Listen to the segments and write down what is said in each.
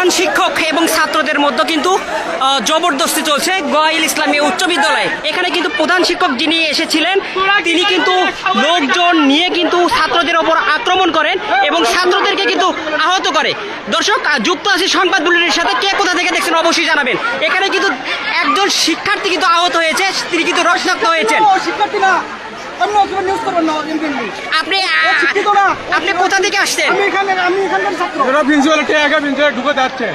প্রধান শিক্ষক এবং ছাত্রদের মধ্যে কিন্তু জবরদস্তি চলছে গোয়াইল ইসলামী উচ্চ বিদ্যালয়। এখানে কিন্তু প্রধান শিক্ষক যিনি এসেছিলেন, তিনি কিন্তু লোকজন নিয়ে কিন্তু ছাত্রদের ওপর আক্রমণ করেন এবং ছাত্রদেরকে কিন্তু আহত করে। দর্শক যুক্ত আছে সংবাদ বুলেটিনের সাথে। কে কোথা থেকে দেখছেন অবশ্যই জানাবেন। এখানে কিন্তু একজন শিক্ষার্থী কিন্তু আহত হয়েছে, তিনি কিন্তু রক্তাক্ত হয়েছেন। আপনি। আপনি কোথা থেকে আসছেন? আমি এখানে আমি এখানকার ছাত্র। প্রিন্সিপাল ঢুকে যাচ্ছে।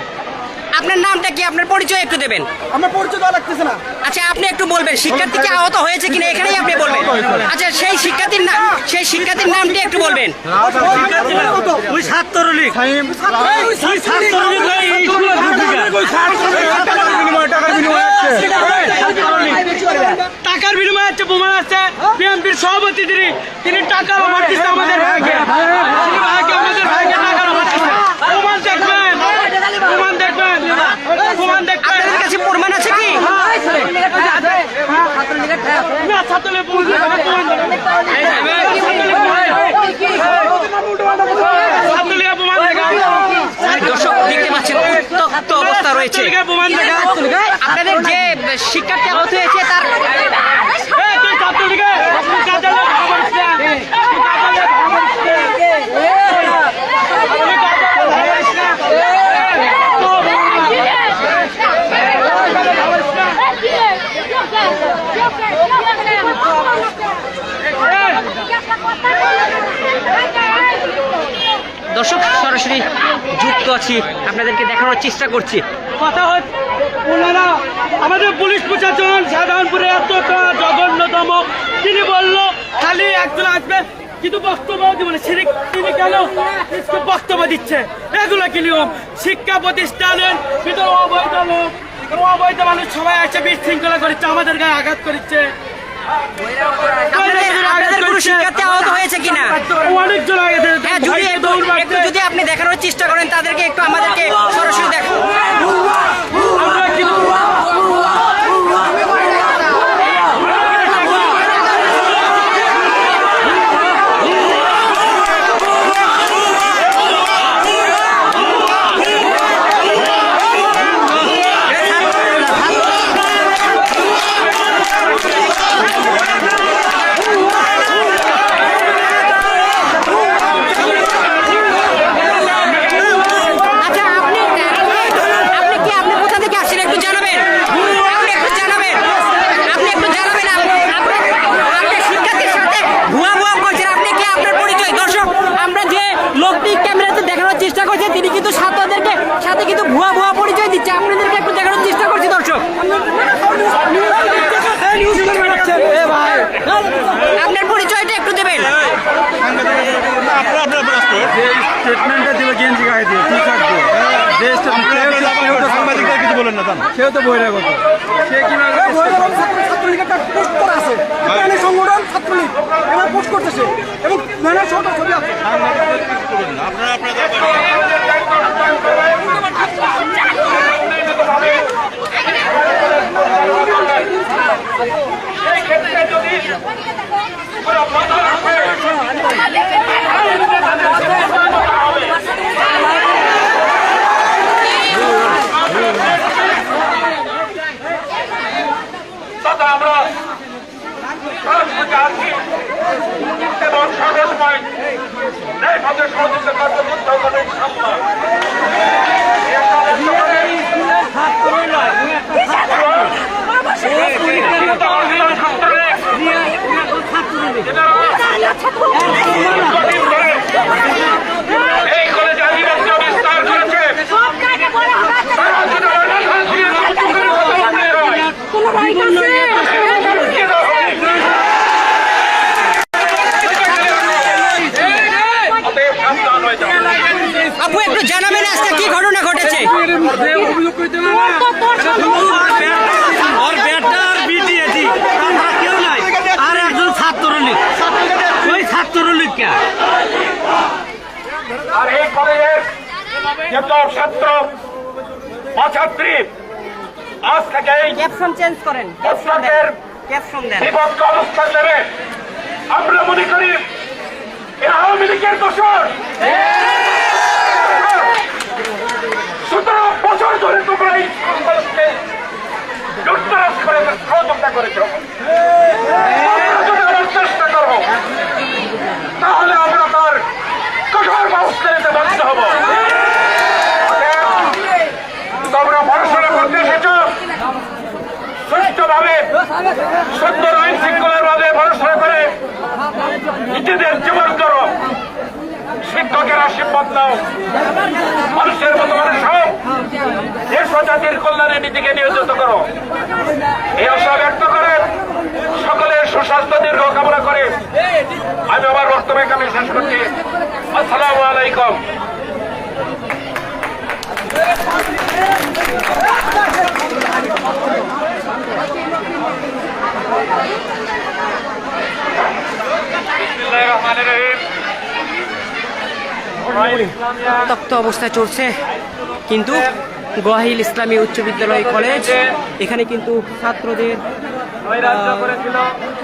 আপনার নামটা কি? আপনার পরিচয় একটু দেবেন। আমার পরিচয় দেওয়া লাগতেছে না। আচ্ছা আপনি একটু বলবেন শিক্ষার্থী কি আহত হয়েছে কিনা এখানেই আপনি বলবেন। আচ্ছা সেই শিক্ষার্থীর নাম সেই শিক্ষার্থীর নামটি একটু বলবেন। ওই ছাত্রলীগ। ওই ছাত্রলীগ টাকার বিনিময়ে টাকার বিনিময়ে আসছে। টাকার বিনিময়ে হচ্ছে বোমা আছে বিএনপির সভাপতি তিনি তিনি টাকা অফার দিচ্ছে আমাদের ভাইকে। তিনি ভাইকে আমাদের ভাইকে টাকা অফার দিচ্ছে প্রমাণ দেখবেন প্রমাণ দেখবেন প্রমাণ দেখবেন আপনাদের কাছে প্রমাণ আছে কি দর্শক দেখতে পাচ্ছেন উত্তপ্ত অবস্থা রয়েছে আপনাদের যে শিক্ষার্থী আহত হয়েছে তার এই, তুই ছাত্রলীগের তুই ছাত্রলীগের খবর দিচ্ছে। তুই ছাত্রলীগের খবর দিচ্ছে। তুই ছাত্রলীগের খবর দিচ্ছে। দর্শক সরাসরি যুক্ত আছি। আপনাদেরকে দেখানোর চেষ্টা করছি। কথা হচ্ছে ওনারা আমাদের পুলিশ প্রশাসন সাধারণপুরে এতটা জঘন্যতম। তিনি বলল খালি একজন আসবে কিন্তু বক্তব্য দিব না। তিনি কেন বক্তব্য দিচ্ছে? এগুলো কি নিয়ম? শিক্ষা প্রতিষ্ঠানের ভিতরে অবৈধ লোক অবৈধ মানুষ সবাই এসে বিশৃঙ্খলা করছে আমাদের গায়ে আঘাত করছে। অনেকজন আগে হ্যাঁ যদি একটু একটু যদি আপনি দেখানোর চেষ্টা করেন তাদেরকে একটু আমাদেরকে সরাসরি দেখান আমরা কিন্তু আচ্ছা আপনি আপনি কি আপনি কোথা থেকে আসছেন একটু জানাবেন আপনি একটু জানাবেন আপনি একটু জানাবেন আপনি আপনি- আপনি শিক্ষার্থীর সাথে ভুয়া ভুয়া করছেন আপনি কি আপনার পরিচয় দর্শক আমরা যে লোকটি ক্যামেরাতে দেখানোর চেষ্টা করছে তিনি কিন্তু ছাত্রদেরকে সাথে কিন্তু ভুয়া ভুয়া পরিচয় দিচ্ছে আপনাদেরকে একটু দেখানোর চেষ্টা করছি দর্শক আপনার পরিচয়টা একটু দেবেন স্টেটমেন্টটা দিবে গেঞ্জি গায়ে দিয়ে টি শার্ট দিয়ে যে স্টেটমেন্ট সাংবাদিকরা কিছু বলেন না জান সেও তো বহিরাগত সে কীভাবে ছাত্রলীগের একটা পোস্ট আছে। এখানে সংগঠন ছাত্রলীগ। এবার পোস্ট করতেছে। এবং ছবি আছে। তথা ছাত্র বা ছাত্রী আজ থেকে ক্যাপশন চেঞ্জ করেন। ক্যাপশন দেন। বিপক্ষ অবস্থান নেবে আমরা মনে করি আওয়ামী লীগের দোষর। সতেরো বছর ধরে তোমরা এই সন্ত্রাসকে করে সহযোগিতা করেছ। নিজেদের জীবন করো শিক্ষকের আশীর্বাদ নাও। মানুষের মতো মানুষ হোক জাতির কল্যাণে নিজেকে নিয়োজিত করো। এই আশা ব্যক্ত করে সকলের সুস্বাস্থ্য, দীর্ঘ কামনা করে আমি আমার বক্তব্য এখানে শেষ করছি। আসসালামু আলাইকুম। বিসমিল্লাহির রহমানির রহিম তপ্ত অবস্থায় চলছে কিন্তু গোয়াহিল ইসলামী উচ্চ বিদ্যালয় কলেজ এখানে কিন্তু ছাত্রদের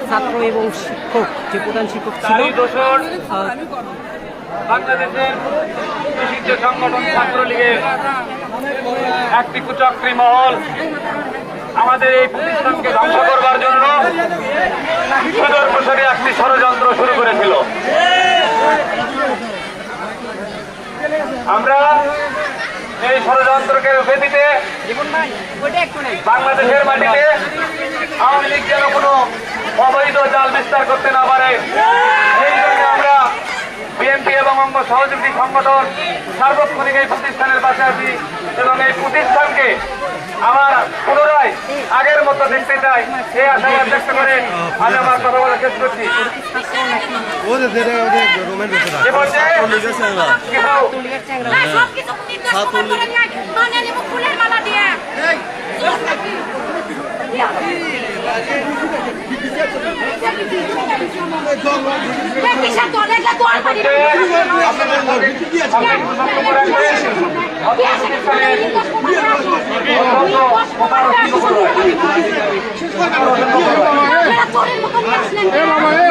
ছাত্র এবং শিক্ষক যে প্রধান শিক্ষক ছিল বাংলাদেশের সংগঠন ছাত্রলীগের একটি কুচক্রী মহল। আমাদের এই প্রতিষ্ঠানকে ধ্বংস করবার জন্য সুদূর প্রসারী একটি ষড়যন্ত্র শুরু করেছিল। আমরা এই ষড়যন্ত্রকে রুখে দিতে বাংলাদেশের মাটিতে আওয়ামী লীগ যেন কোনো অবৈধ জাল বিস্তার করতে না পারে। বিএনপি এবং অঙ্গ সহযোগী সংগঠন সার্বক্ষণিক এই প্রতিষ্ঠানের পাশে আছি এবং এই প্রতিষ্ঠানকে আমার পুনরায় আগের মতো দেখতে চাই। এই আশাবাদ ব্যক্ত করে আমি আমার কথা বলা শেষ করছি।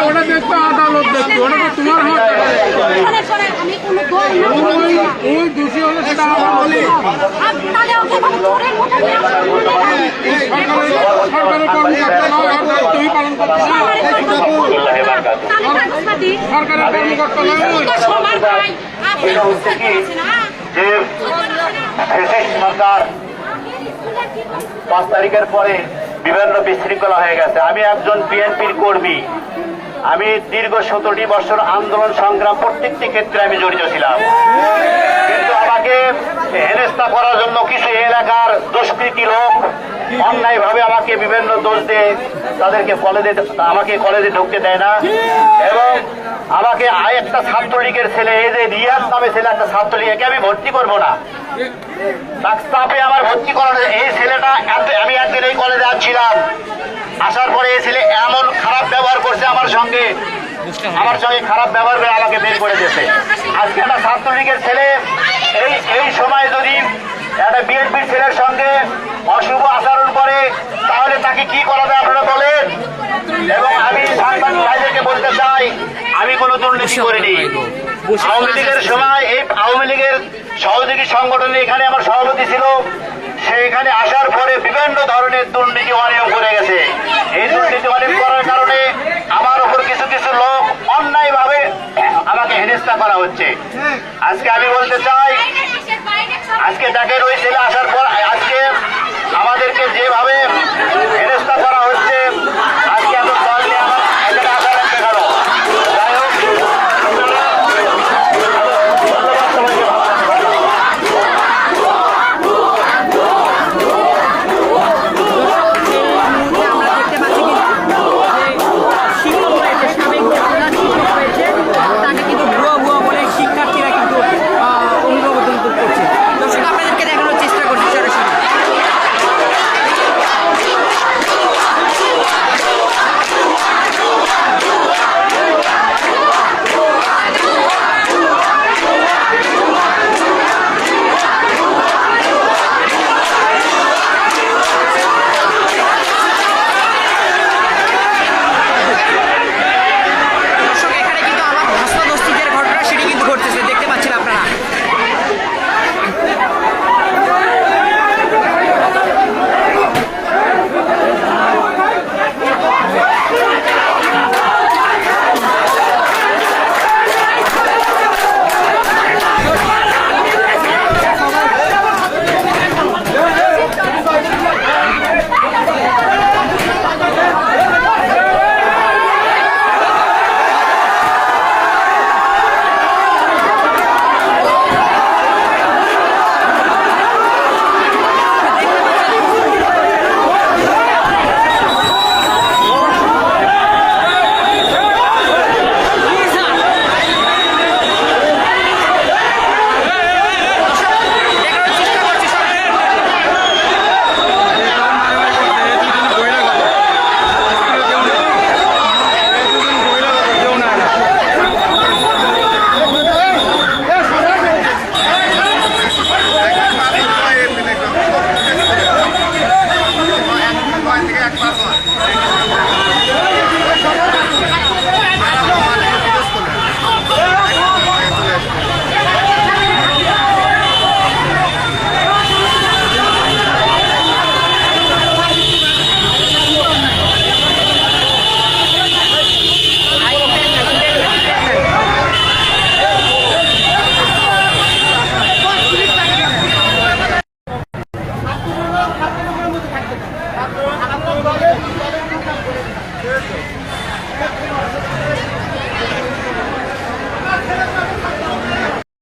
ওটা দেখতো আদালত দেখতো ওটা তোমার আমি কোনো পাঁচ তারিখের পরে বিভিন্ন বিশৃঙ্খলা হয়ে গেছে আমি একজন বিএনপির কর্মী আমি দীর্ঘ সতেরোটি বছর আন্দোলন সংগ্রাম প্রত্যেকটি ক্ষেত্রে আমি জড়িত ছিলাম কিন্তু আমাকে হেনস্থা করার জন্য কিছু এলাকার দুষ্কৃতী লোক অন্যায়ভাবে আমাকে বিভিন্ন দোষ দিয়ে তাদেরকে কলেজে আমাকে কলেজে ঢুকতে দেয় না? এবং আমাকে আর একটা ছাত্রলীগের ছেলে, এই যে রিয়াজ নামে ছেলে একটা ছাত্রলীগকে আমি ভর্তি করব না। তাপে আমার ভর্তি করানো এই ছেলেটা আমি একদিন এই কলেজে আসছিলাম আসার পরে এই ছেলে এমন খারাপ ব্যবহার করছে আমার সঙ্গে। আমার সঙ্গে খারাপ ব্যবহার করে আমাকে বের করে দিয়েছে। আজকে একটা ছাত্রলীগের ছেলে এই এই সময় যদি একটা বিএনপির ছেলের সঙ্গে অশুভ আচরণ করে তাহলে তাকে কি করা যায় আপনারা বলেন? এবং আমি সাংবাদিক ভাইদেরকে বলতে চাই আমি কোনো দুর্নীতি করিনি। আওয়ামী লীগের সময় এই আওয়ামী লীগের সহযোগী সংগঠনে এখানে আমার সভাপতি ছিল। সে এখানে আসার পরে বিভিন্ন ধরনের দুর্নীতি অনিয়ম করে গেছে। এই দুর্নীতি অনিয়ম করার কারণে চেষ্টা করা হচ্ছে। আজকে আমি বলতে চাই, আজকে যাকে রয়েছে আসার পর আজকে আমাদেরকে যেভাবে